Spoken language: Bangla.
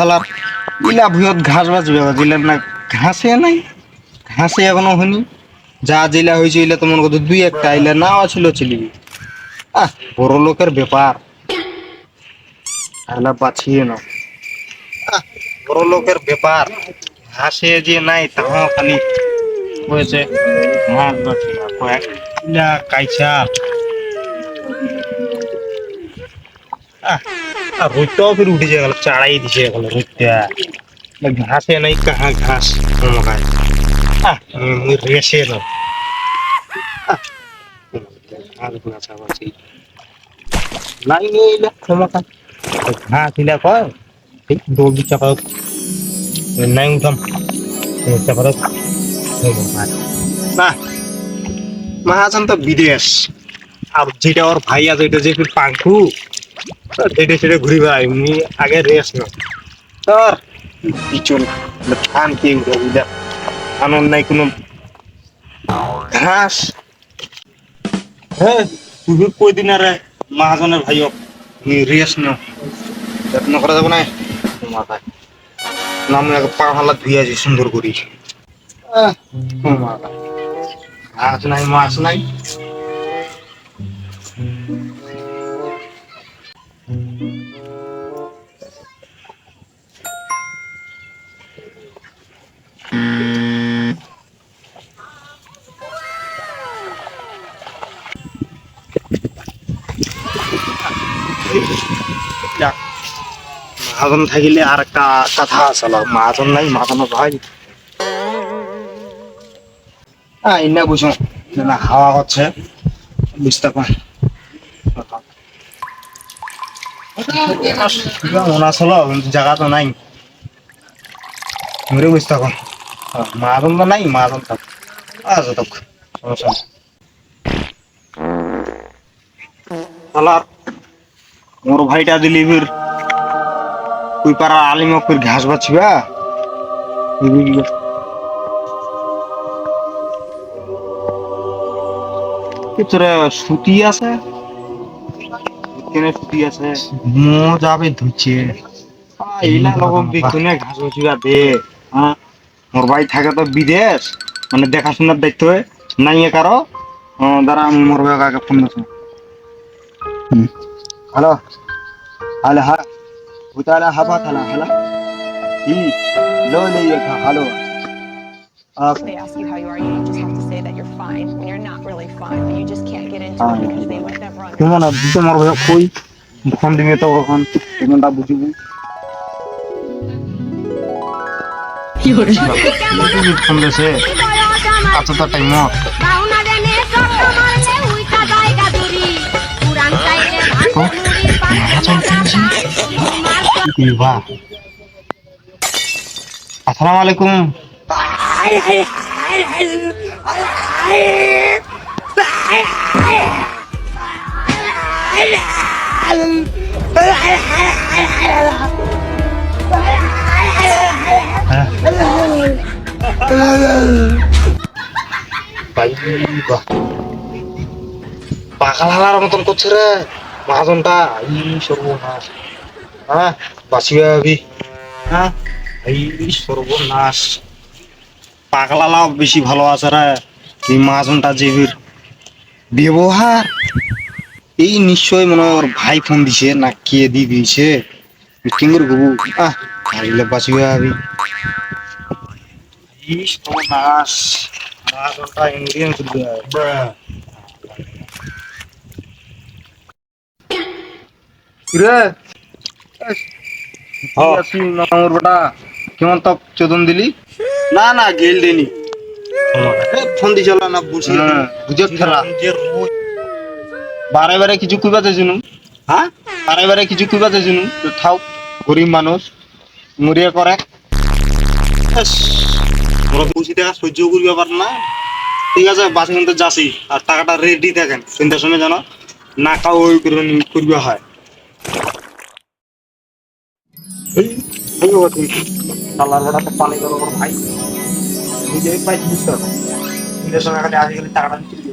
শালার ইলা ভুয়ত ঘাস বাঁচবে দিলেন না ঘাসে নাই ঘাসে এখনও হয়নি। যা জেলা হয়েছে ইলা তো মনে করতো দুই একটা ইলা নাও ছিল চিলিবি আহ বড় লোকের ব্যাপার। আলা বাঁচিয়ে আহ, বড় লোকের ব্যাপার। ঘাসে যে নাই তাও খালি হয়েছে কাইছা আহ আর রোদটাও ফির উঠে গেল চাড়াই দিছে গেল রোদটা ঘাসে নাই কাহা ঘাস মকায় আহ মুই রেসে না ঘাস ঘাস আবাছি নাই নিলা মকায় ঘাস ইলা কয় ঠিক দৌড়ি চাপাও নাই উঠাম চাপাও না মহাজন তো বিদেশ আর যেটা ওর ভাই আছে এটা যে পাঙ্কু সেটা সেটা ঘুরি বেড়াই এমনি আগে রেস্ট না তোর পিছন উঠে বুঝা নাই কোনো ঘাস। হ্যাঁ তুই কই দিন আরে মহাজনের ভাই রেস্ট নাও। যত্ন করা যাবে না মাথায় নাম পা হালা ধুয়ে আছে সুন্দর করি। আহ, মাথা। ঘাস নাই মাছ নাই। যাক, মহাজন থাকিলে আর একটা কথা আসল মহাজন নাই মহাজনের ভাই বুঝো না হাওয়া হচ্ছে বুঝতে পার জায়গা তো নাই। মহাজন মহাজন থাক। মোর ভাইটা দিলি ফির তুই পারা আলিমক ফির ঘাস বাছিবা তোরা সুতি আছে? সুতি আছে? মো যাবে ধুচ্ছে এইলা রকম বিকুনে ঘাস বাছিবা দে হ্যাঁ মোর ভাই থাকে তো বিদেশ মানে দেখাশোনার দায়িত্ব নাই কারও? দ্বারা আমি মোর ভাই কাকে ফোন দিচ্ছি। হ্যালো হ্যালো হ্যাঁ উতারা হাবা থালা হ্যালো ই লো লে খা hello They ask you how you are, you just have to say that you're fine when you're not really fine, but you just can't get into Ah, it yeah. because they would never কেমন দিতে মোর ভাই কই ফোন দিবে তো কখন কেমনটা বুঝিবু ফোন দিছে আচ্ছা তো টাইম বাহ আসসালামু আলাইকুম বাহ। পাগল হালার মতন করছে রে। মহাজনটা এই সর্বনাশ। হ্যাঁ ভাবি হ্যাঁ এই সর্বনাশ। বেশি ভালো আছে রে, এই ব্যবহার। এই নিশ্চয় মনে ওর ভাই ফোন দিছে না কে দি দিয়েছে। কিঙ্গুর গবু। আহ ইন্ডিয়ান রে মামুর বেটা? কেমন তক চোদন দিলি? না না গেল দেনি। ফোন দি চলা না বুঝি বুঝে খেলা বারে বারে কিছু কইবাতে শুনু হ্যাঁ? বারে বারে কিছু কইবাতে শুনু তো থাও গরিব মানুষ। মরিয়া করে। ওরা বুঝি দেখা সহ্য করিবা পার না। ঠিক আছে বাস কিন্তু যাচ্ছি। আর টাকাটা রেডি থাকেন চিন্তার সময় জানো না কাউ ওই করে করিবা হয় সালার বেড়া তো পানি করো ভাই নিজেই পাই বুঝতে হবে নিজের সঙ্গে খালি আজকাল টাকাটা দিচ্ছি